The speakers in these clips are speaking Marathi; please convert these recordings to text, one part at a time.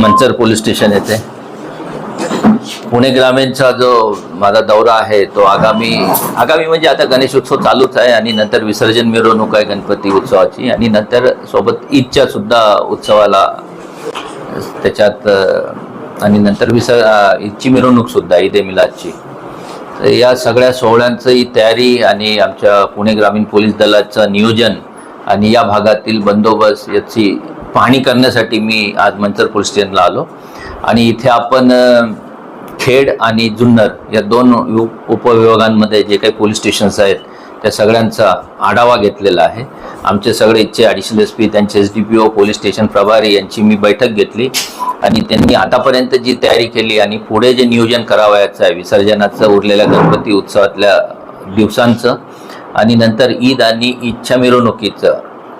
मंचर पोलीस स्टेशन येथे. पुणे ग्रामीणचा जो माझा दौरा आहे तो आगामी आगामी म्हणजे आता गणेश उत्सव चालूच आहे आणि नंतर विसर्जन मिरवणूक आहे गणपती उत्सवाची आणि नंतर सोबत ईदच्या सुद्धा उत्सवाला त्याच्यात आणि नंतर विसर ईदची मिरवणूक सुद्धा ईद ए मिलादची. तर या सगळ्या सोहळ्यांची तयारी आणि आमच्या पुणे ग्रामीण पोलीस दलाचं नियोजन आणि या भागातील बंदोबस्त याची पाहणी करण्यासाठी मी आज मंचर पोलीस स्टेशनला आलो. आणि इथे आपण खेड आणि जुन्नर या दोन उपविभागांमध्ये जे काही पोलीस स्टेशन्स आहेत त्या सगळ्यांचा आढावा घेतलेला आहे. आमचे सगळे इथचे ॲडिशनल एस पी त्यांचे S D P O police station प्रभारी यांची मी बैठक घेतली. आणि त्यांनी आतापर्यंत जी तयारी केली आणि पुढे जे नियोजन करावयाचं आहे विसर्जनाचं उरलेल्या गणपती उत्सवातल्या दिवसांचं आणि नंतर ईद आणि ईदच्या मिरवणुकीचं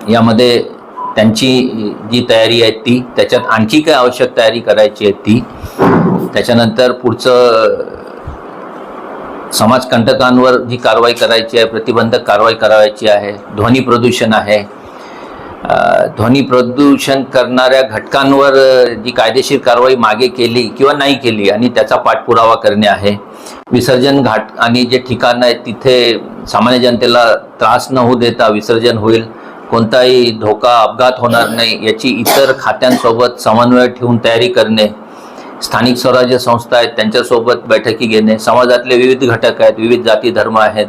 यामध्ये त्यांची जी तयारी आहे ती त्याच्यात आणखी काय आवश्यक तयारी करायची आहे ती. त्याच्यानंतर पुढचं समाजकंटकांवर जी कारवाई करायची आहे प्रतिबंधक कारवाई करायची आहे ध्वनी प्रदूषण आहे. ध्वनी प्रदूषण करणाऱ्या घटकांवर जी कायदेशीर कारवाई मागे केली किंवा नाही केली आणि त्याचा पाठपुरावा करणे आहे. विसर्जन घाट आणि जे ठिकाणं आहेत तिथे सामान्य जनतेला त्रास न होऊ देता विसर्जन होईल. कोणताही धोका अपघात होणार नाही याची इतर खात्यांसोबत समन्वय ठेवून तयारी करणे स्थानिक स्वराज्य संस्था आहेत त्यांच्यासोबत बैठकी घेणे समाजातले विविध घटक आहेत विविध जाती धर्म आहेत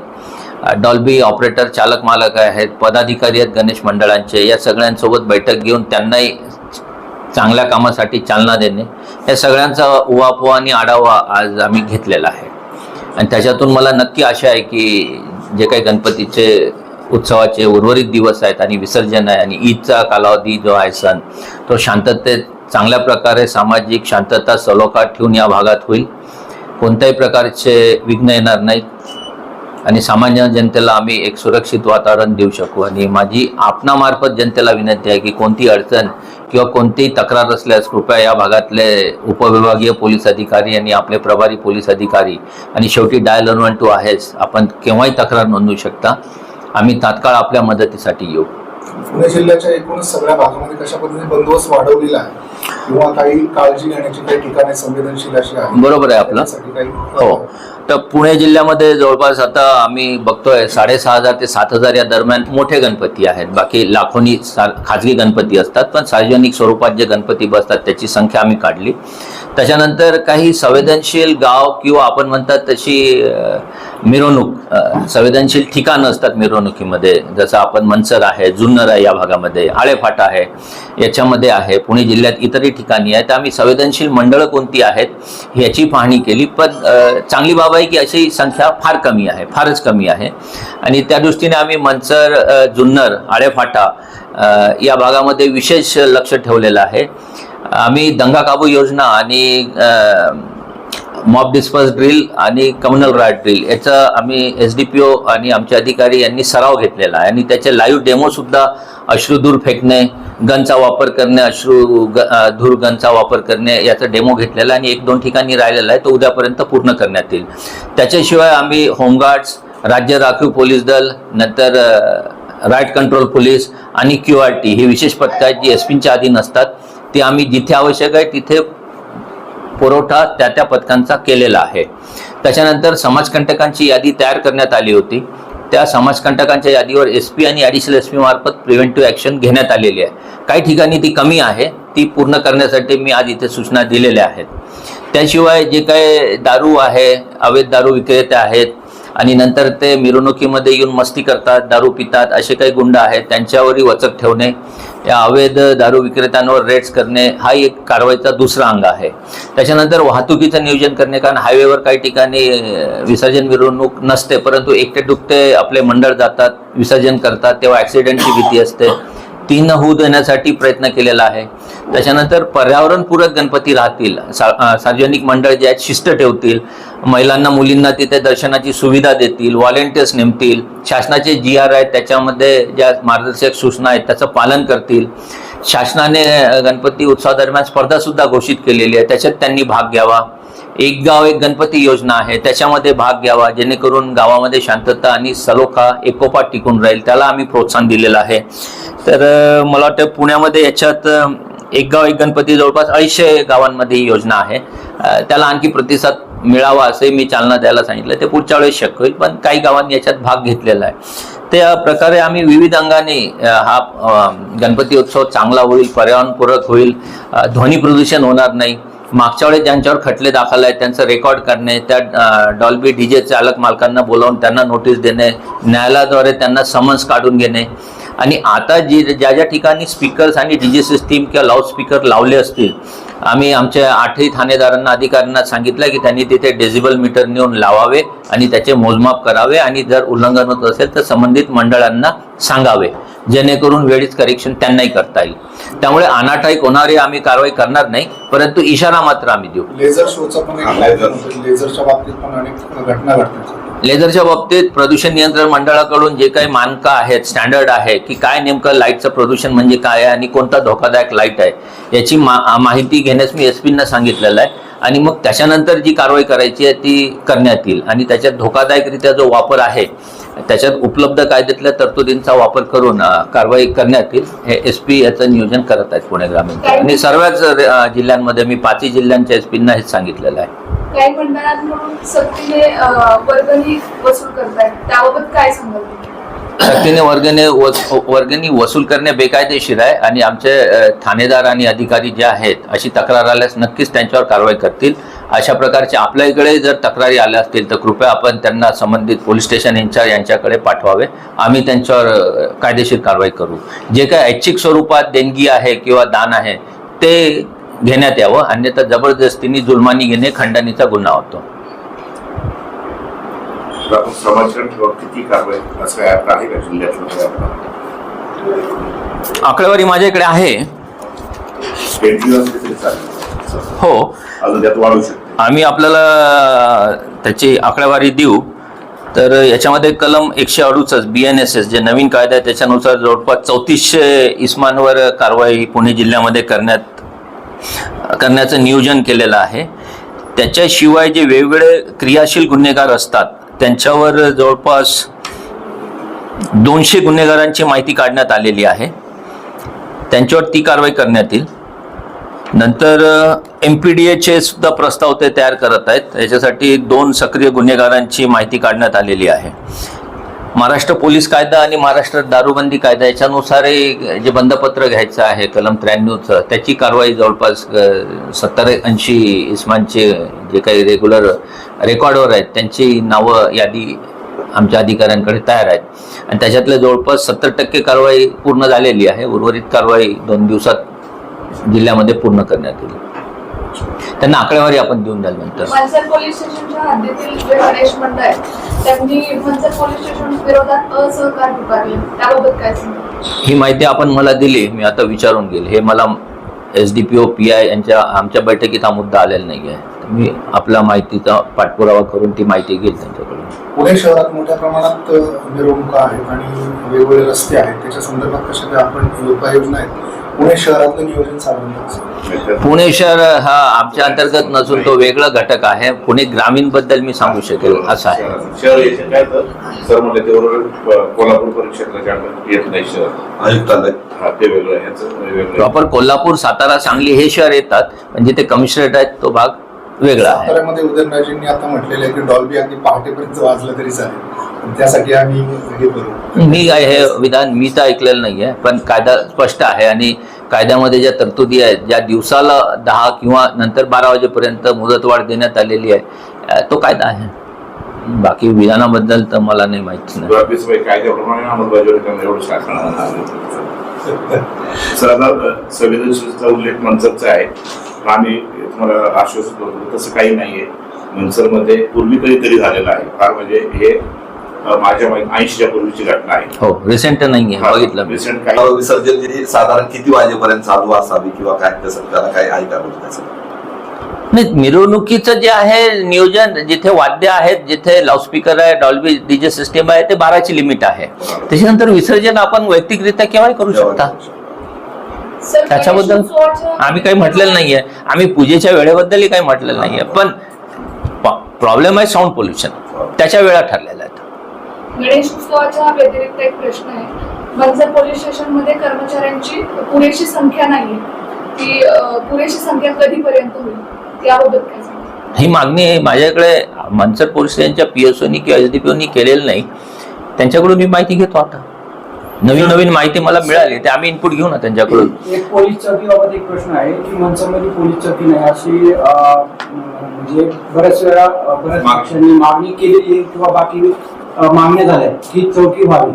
डॉल्बी ऑपरेटर चालक मालक आहेत पदाधिकारी आहेत गणेश मंडळांचे या सगळ्यांसोबत बैठक घेऊन त्यांनाही चांगल्या कामासाठी चालना देणे या सगळ्यांचा उहापोह आणि आढावा आज आम्ही घेतलेला आहे. आणि त्याच्यातून मला नक्की आशा आहे की जे काही गणपतीचे उत्सवाचे उर्वरित दिवस आहेत आणि विसर्जन आहे आणि ईदचा कालावधी जो आहे सण तो शांततेत चांगल्या प्रकारे सामाजिक शांतता सलोखा ठेवून या भागात होईल. कोणत्याही प्रकारचे विघ्न येणार नाहीत आणि सामान्य जनतेला आम्ही एक सुरक्षित वातावरण देऊ शकू. आणि माझी आपणामार्फत जनतेला विनंती आहे की कोणती अडचण किंवा कोणतीही तक्रार असल्यास कृपया या भागातले उपविभागीय पोलीस अधिकारी आणि आपले प्रभारी पोलीस अधिकारी आणि शेवटी डायल वन टू आहेच आपण केव्हाही तक्रार नोंदवू शकता. आम्ही तात्काळ आपल्या मदतीसाठी येऊ. पुणे जिल्ह्याच्या एकूणच सगळ्या भागामध्ये कशा पद्धतीने बंदोबस्त वाढवलेला आहे? किंवा काही काळजी घेण्याची काही ठिकाणे संवेदनशील अशी बरोबर आहे आपलं. त्यासाठी काही हो. तर पुणे जिल्ह्यामध्ये जवळपास आता आम्ही बघतोय साडेसहा हजार ते सात हजार या दरम्यान मोठे गणपती आहेत. बाकी लाखोनी खाजगी गणपती असतात पण सार्वजनिक स्वरूपात जे गणपती बसतात त्याची संख्या आम्ही काढली. त्याच्यानंतर काही संवेदनशील गाव किंवा आपण म्हणतात तशी मिरवणूक संवेदनशील ठिकाणं असतात मिरवणुकीमध्ये. जसं आपण मनसर आहे जुन्नर आहे या भागामध्ये आळेफाटा आहे याच्यामध्ये आहे. पुणे जिल्ह्यात इतरही ठिकाणी आहेत. तर आम्ही संवेदनशील मंडळं कोणती आहेत याची पाहणी केली. पण चांगली बाब आहे की अशी संख्या फार कमी आहे फारच कमी आहे. आणि त्या दृष्टीने आम्ही मंचर जुन्नर आळेफाटा या भागामध्ये विशेष लक्ष ठेवलेलं आहे. आम्ही दंगा काबू योजना आणि मॉब डिस्पर्स ड्रिल आणि कम्युनल राईट ड्रिल याचा आम्ही एस डी पी ओ आणि आमचे अधिकारी यांनी सराव घेतलेला आहे. आणि त्याचे लाईव्ह डेमोसुद्धा अश्रुधूर फेकणे गनचा वापर करणे अश्रू ग धूर गनचा वापर करणे याचा डेमो घेतलेला आहे आणि एक दोन ठिकाणी राहिलेला आहे तो उद्यापर्यंत पूर्ण करण्यात येईल. त्याच्याशिवाय आम्ही होमगार्ड्स राज्य राखीव पोलीस दल नंतर राईट कंट्रोल पोलीस आणि क्यू आर टी ही विशेष पथकं आहेत जी एस पींच्या अधीन असतात ती आम्ही जिथे आवश्यक आहे तिथे पुरवठा त्या त्या पथकांचा केलेला आहे. त्याच्यानंतर समाजकंटकांची यादी तयार करण्यात आली होती. त्या समाजकंटकांच्या यादीवर एस पी आणि ॲडिशनल एस पी मार्फत प्रिव्हेंटिव्ह ॲक्शन घेण्यात आलेली आहे. काही ठिकाणी ती कमी आहे. ती पूर्ण करण्यासाठी मी आज इथे सूचना दिलेल्या आहेत. त्याशिवाय जे काय दारू आहे अवैध दारू विक्रेते आहेत आणि नंतर ते मिरवणुकीमध्ये येऊन मस्ती करतात दारू पितात असे काही गुंड आहेत त्यांच्यावरही वचक ठेवणे या अवैध दारू विक्रेत्यांवर रेड्स करणे हा एक कारवाईचा दुसरा अंग आहे. त्याच्यानंतर वाहतुकीचं नियोजन करणे कारण हायवेवर काही ठिकाणी विसर्जन मिरवणूक नसते परंतु एकटे दुकटे आपले मंडळ जातात विसर्जन करतात तेव्हा ॲक्सिडेंटची भीती असते. तीन होऊ देण्यासाठी प्रयत्न केलेला आहे. त्याच्यानंतर पर्यावरणपूरक गणपती राहतील. सा सार्वजनिक मंडळ जे आहेत शिस्त ठेवतील. महिलांना मुलींना तिथे दर्शनाची सुविधा देतील. व्हॉलेंटियर्स नेमतील. शासनाचे जी आर आहेत त्याच्यामध्ये ज्या मार्गदर्शक सूचना आहेत त्याचं पालन करतील. शासनाने गणपती उत्सवादरम्यान स्पर्धासुद्धा घोषित केलेली आहे. त्याच्यात त्यांनी भाग घ्यावा. एक गाव एक गणपती योजना आहे. त्याच्यामध्ये भाग घ्यावा जेणेकरून गावामध्ये शांतता आणि सलोखा एकोपा टिकून राहील. त्याला आम्ही प्रोत्साहन दिलेलं आहे. तर मला वाटतं पुण्यामध्ये याच्यात एक गाव एक गणपती जवळपास अडीचशे गावांमध्ये ही योजना आहे. त्याला आणखी प्रतिसाद मिळावा असंही मी चालना द्यायला सांगितलं. ते पुढच्या वेळेस शक्य होईल पण काही गावांनी याच्यात भाग घेतलेला आहे. त्या प्रकारे आम्ही विविध अंगाने हा गणपती उत्सव चांगला होईल पर्यावरणपूरक होईल. ध्वनी प्रदूषण होणार नाही. मागच्या वेळेस ज्यांच्यावर खटले दाखल आहेत त्यांचं रेकॉर्ड करणे त्या डॉल्बी डीजे चालक मालकांना बोलावून त्यांना नोटीस देणे न्यायालयाद्वारे त्यांना समन्स काढून घेणे. आणि आता जी ज्या ज्या ठिकाणी स्पीकर्स आणि डीजे सिस्टीम किंवा लाऊडस्पीकर लावले असतील आम्ही आमच्या आठही ठाणेदारांना अधिकाऱ्यांना सांगितलं की त्यांनी तिथे डेझिबल मीटर नेऊन लावावे आणि त्याचे मोजमाप करावे आणि जर उल्लंघन होत असेल तर संबंधित मंडळांना सांगावे. जेणेकरून वेळीच करेक्शन त्यांनाही करता येईल. त्यामुळे अनाठाई होणारी आम्ही कारवाई करणार नाही परंतु इशारा मात्र आम्ही देऊ. लेझर शोचा पण. लेझरच्या बाबतीत पण अनेक घटना घडतात. लेझरच्या बाबतीत प्रदूषण नियंत्रण मंडळाकडून जे काही मानकं आहेत स्टँडर्ड आहे की काय नेमकं लाईटचं प्रदूषण म्हणजे काय आहे आणि कोणता धोकादायक लाइट आहे याची मा माहिती घेण्यास मी एस पींना सांगितलेलं आहे. आणि मग त्याच्यानंतर जी कारवाई करायची आहे ती करण्यात येईल. आणि त्याच्यात धोकादायकरित्या जो वापर आहे त्याच्यात उपलब्ध कायद्यातल्या तरतुदींचा वापर करून कारवाई करण्यात येईल हे एस पी याचं नियोजन करत आहेत पुणे ग्रामीण आणि सर्वच जिल्ह्यांमध्ये मी पाचही जिल्ह्यांच्या एस पींना हेच सांगितलेलं आहे. काही सक्तीने वर्गणी वसूल करतायत. त्याबाबत काय सांगाल तुम्ही? सक्तीने वर्गणे वर्गणी वसूल करणे बेकायदेशीर आहे आणि आमचे ठाणेदार आणि अधिकारी जे आहेत अशी तक्रार आल्यास नक्कीच त्यांच्यावर कारवाई करतील. अशा प्रकारचे आपल्या इकडे जर तक्रारी आल्या असतील तर कृपया आपण त्यांना संबंधित पोलीस स्टेशन इन्चार्ज यांच्याकडे पाठवावे. आम्ही त्यांच्यावर कायदेशीर कारवाई करू. जे काही ऐच्छिक स्वरूपात देणगी आहे किंवा दान आहे ते घेण्यात यावं. अन्यथा जबरदस्तीने जुलमानी घेणे खंडणीचा गुन्हा होतो? आकडेवारी माझ्याकडे आहे. हो. अजून त्यात वाढू शकते. आम्ही आपल्याला त्याची आकडेवारी देऊ. तर याच्यामध्ये कलम एकशे अडुसष्ट बी एन एस एस जे नवीन कायदा आहे त्याच्यानुसार जवळपास चौतीसशे इस्मांवर कारवाई पुणे जिल्ह्यामध्ये करण्यात करण्याचं नियोजन केलेलं आहे. त्याच्याशिवाय जे वेगवेगळे क्रियाशील गुन्हेगार असतात त्यांच्यावर जवळपास दोनशे गुन्हेगारांची माहिती काढण्यात आलेली आहे. त्यांच्यावर ती कारवाई करण्यात येईल. नंतर एम पी डी एचे सुद्धा प्रस्ताव ते तयार करत आहेत. याच्यासाठी दोन सक्रिय गुन्हेगारांची माहिती काढण्यात आलेली आहे. महाराष्ट्र पोलीस कायदा आणि महाराष्ट्र दारूबंदी कायदा याच्यानुसारही जे बंदपत्र घ्यायचं आहे कलम त्र्याण्णवचं त्याची कारवाई जवळपास सत्तर ऐंशी इस्मानचे जे काही रेग्युलर रेकॉर्डवर आहेत त्यांची नावं यादी आमच्या अधिकाऱ्यांकडे तयार आहेत. आणि त्याच्यातले जवळपास सत्तर टक्के कारवाई पूर्ण झालेली आहे. उर्वरित कारवाई दोन दिवसात जिल्ह्यामध्ये पूर्ण करण्यात येईल. त्यांना आकडेवारी आपण देऊन द्याल नंतर. मनसर पोलीस स्टेशनच्या हद्दीतील जे गणेश मंडळ आहे त्यांनी मनसर पोलीस स्टेशन विरोधात असहकार पुकारले. त्याबाबत काय सांगाल? ही माहिती आपण मला दिली मी आता विचारून घेईल. हे मला S D P O P I यांच्या आमच्या बैठकीत हा मुद्दा आलेला नाही आहे मी आपला माहितीचा पाठपुरावा करून ती माहिती घेईल त्यांच्याकडून. पुणे शहरात मोठ्या प्रमाणात मिरवणुका आहेत आणि वेगवेगळे रस्ते आहेत. त्याच्या संदर्भात कशा आपण उपाययोजना आहेत? पुणे शहरातलं नियोजन पुणे शहर हा आमच्या अंतर्गत नसून तो वेगळा घटक आहे. पुणे ग्रामीणबद्दल मी सांगू शकेल असं आहे. शहर याचे काय तर? सर म्हणले ते बरोबर अं, कोल्हापूर परिक्षेत्राच्या येत नाही शहर. आयुक्तालय. हा ते. प्रॉपर कोल्हापूर सातारा सांगली हे शहर येतात पण जिथे कमिशनरेट आहेत तो भाग वेगळा आहे. साताऱ्यामध्ये उदयनराजेंनी आता म्हटलेलं आहे की डॉल्बी अगदी पहाटेपर्यंत वाजलं तरी चालेल. त्यासाठी आम्ही हे करू. मी काय हे विधान मी तर ऐकलेलं नाही आहे पण कायदा स्पष्ट आहे आणि कायद्यामध्ये ज्या तरतुदी आहेत ज्या दिवसाला दहा किंवा नंतर बारा वाजेपर्यंत मुदतवाढ देण्यात आलेली आहे तो कायदा आहे. बाकी विधानाबद्दल तर मला नाही माहिती. संवेदनशीलचा उल्लेख मनसरचा आहे. आम्ही तुम्हाला आश्वासित करतो तसं काही नाहीये. मनसरमध्ये पूर्वी कधीतरी झालेलं आहे. फार म्हणजे हे माझ्या ऐंशीच्या पूर्वीची घटना आहे. हो रिसेंट नाही आहे बघितलं रिसेंट काही विसर्जन साधारण किती वाजेपर्यंत चालू असावी किंवा काय तसं त्याला काय आहे नाही मिरवणुकीचं जे आहे नियोजन जिथे वाद्य आहेत जिथे लाऊडस्पीकर आहे डॉल्बी डीजे सिस्टीम आहे ते बाराची लिमिट आहे. त्याच्यानंतर विसर्जन आपण वैयक्तिकरित्या केव्हाही करू शकता. सर त्याच्याबद्दल आम्ही काही म्हटलेलं नाहीये. आम्ही पूजेच्या वेळेबद्दलही काही म्हटलेलं नाहीये. पण प्रॉब्लेम आहे साऊंड पोल्युशन त्याच्या वेळा ठरलेल्या आहेत गणेशोत्सवाच्या व्यतिरिक्त एक प्रश्न आहे. मनसर पोलीस स्टेशनमध्ये कर्मचाऱ्यांची पुरेशी संख्या नाहीये. ती पुरेशी संख्या कधीपर्यंत होईल याबाबत काय सांगा ही मागणी माझ्याकडे मनसर पोलीस स्टेशनच्या पीएसओनी किंवा एस डी पीओनी केलेली नाही. त्यांच्याकडून मी माहिती घेतो आता. नवीन नवीन माहिती मला मिळाली ते आम्ही इनपुट घेऊ ना त्यांच्याकडून. एक पोलीस चौकीबाबत एक प्रश्न आहे की मनसेमध्ये पोलीस चौकी नाही. अशी म्हणजे बऱ्याच वेळा बऱ्याच पक्षांनी मागणी केलेली किंवा बाकी मागण्या झाल्या की चौकी व्हावी.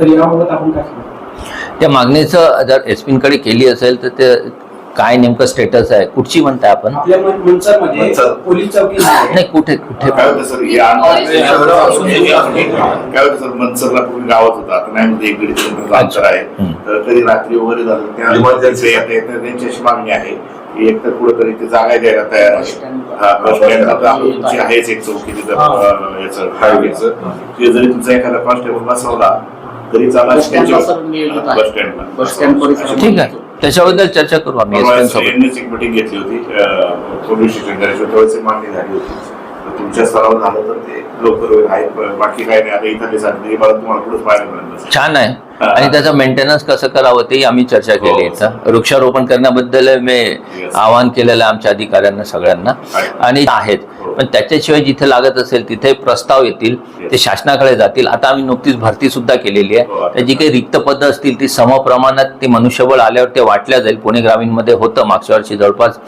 तर याबाबत आपण काय सांगतो त्या मागणीचं जर एसकडे केली असेल तर ते काय नेमकं स्टेटस आहे? कुठची म्हणताय आपण? आपल्या मनसरमध्ये. पोलीस चौकी नाही नाही कुठे कुठे? काय होतं सर? हे पोलीस अंतर- काय होतं सर? मनसरला पूर्वी गावात होता. आता नाही म्हणजे एक दीड किलोमीटर अंतर आहे. तर कधी रात्री वगैरे झालं त्या Emergency. येता येता त्यांची अशी मागणी आहे. की एक तर कुठेतरी ते जागा द्यायला तयार आहे. हा बस स्टँड आता आपली तुमची आहेच एक चौकी तिथं याचं हायवेचं. ते जरी तुमचा एखादा कॉन्स्टेबल बसवला तरी चाला बस स्टँडला. Bus stand. ठीक आहे. त्याच्याबद्दल चर्चा करू आम्ही एक मिटिंग घेतली होती. पोलीस स्टेशन त्यावेळेस एक मागणी झाली होती. तर तुमच्या स्तरावर झालं तर ते लवकर होईल. बाकी काही नाही. आता इथं ते सांगितलं मला तुम्हाला पुढेच पाहायला मिळेल. छान आहे. आणि त्याचं मेंटेनन्स कसं करावं तेही आम्ही चर्चा केली इथं. वृक्षारोपण करण्याबद्दल मी आवाहन केलेलं आहे आमच्या अधिकाऱ्यांना सगळ्यांना. आणि आहेत. पण त्याच्याशिवाय जिथे लागत असेल तिथे प्रस्ताव येतील ते शासनाकडे जातील. आता आम्ही नुकतीच भरती सुद्धा केलेली आहे. तर जी काही रिक्त पदं असतील ती समप्रमाणात ते मनुष्यबळ आल्यावर ते वाटल्या जाईल. पुणे ग्रामीणमध्ये होतं. मागच्या वर्षी जवळपास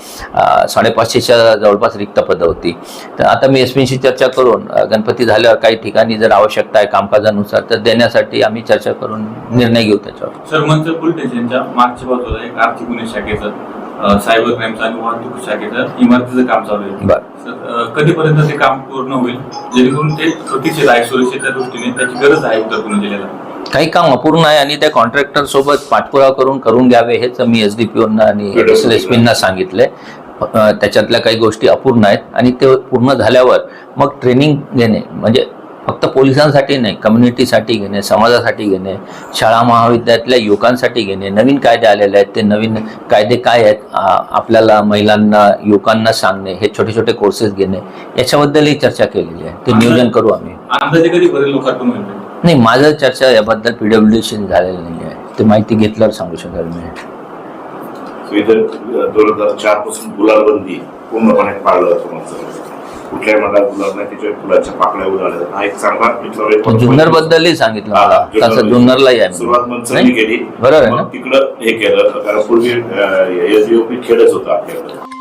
साडेपाचशेच्या जवळपास रिक्त पदं होती. तर आता मी एस पीशी चर्चा करून गणपती झाल्यावर काही ठिकाणी जर आवश्यकता आहे कामकाजानुसार तर देण्यासाठी आम्ही चर्चा करून निर्णय घेऊ त्याच्यावर. सर मंचर पोलीस स्टेशनच्या मागच्या बाजूला एक आर्थिक गुन्हे शाखेचं सायबर क्राईमचं आणि वाहतूक शाखेचं इमारतीचं काम चालू आहे. सर कधीपर्यंत ते काम पूर्ण होईल? जेणेकरून ते सुरक्षित आहे सुरक्षेच्या दृष्टीने त्याची गरज आहे उत्तर पुणे जिल्ह्याला. काही काम अपूर्ण आहे आणि त्या कॉन्ट्रॅक्टर सोबत पाठपुरावा करून करून घ्यावे हेच मी एस डी पी आणि एस पीना सांगितलंय त्याच्यातल्या काही गोष्टी अपूर्ण आहेत आणि ते पूर्ण झाल्यावर मग ट्रेनिंग घेणे म्हणजे फक्त पोलिसांसाठी नाही कम्युनिटीसाठी घेणे समाजासाठी घेणे शाळा महाविद्यालयातल्या युवकांसाठी घेणे. नवीन कायदे आलेले आहेत ते नवीन कायदे काय आहेत आपल्याला महिलांना युवकांना सांगणे हे छोटे छोटे कोर्सेस घेणे याच्याबद्दलही चर्चा केलेली आहे. ते नियोजन करू आम्ही? नाही माझं चर्चा याबद्दल पीडब्ल्यूडीशी झालेली नाही आहे ते माहिती घेतल्यावर सांगू शकाल मी. दोन हजार चारपासून गुलाल बंदी पूर्णपणे पाळलं जातं कुठल्याही मंडळात गुलाल नाही त्याच्या फुलाच्या पाकळ्या उडाल्या हा एक चांगला जुन्नर बद्दलही सांगितलं मला. जुन्नर तसं जुन्नरलाही आहे. सुरुवात मनसरनी? केली. बरोबर आहे ना? तिकडं हे केलं. कारण पूर्वी एसडीओपी खेडच होतं आपल्याकडं.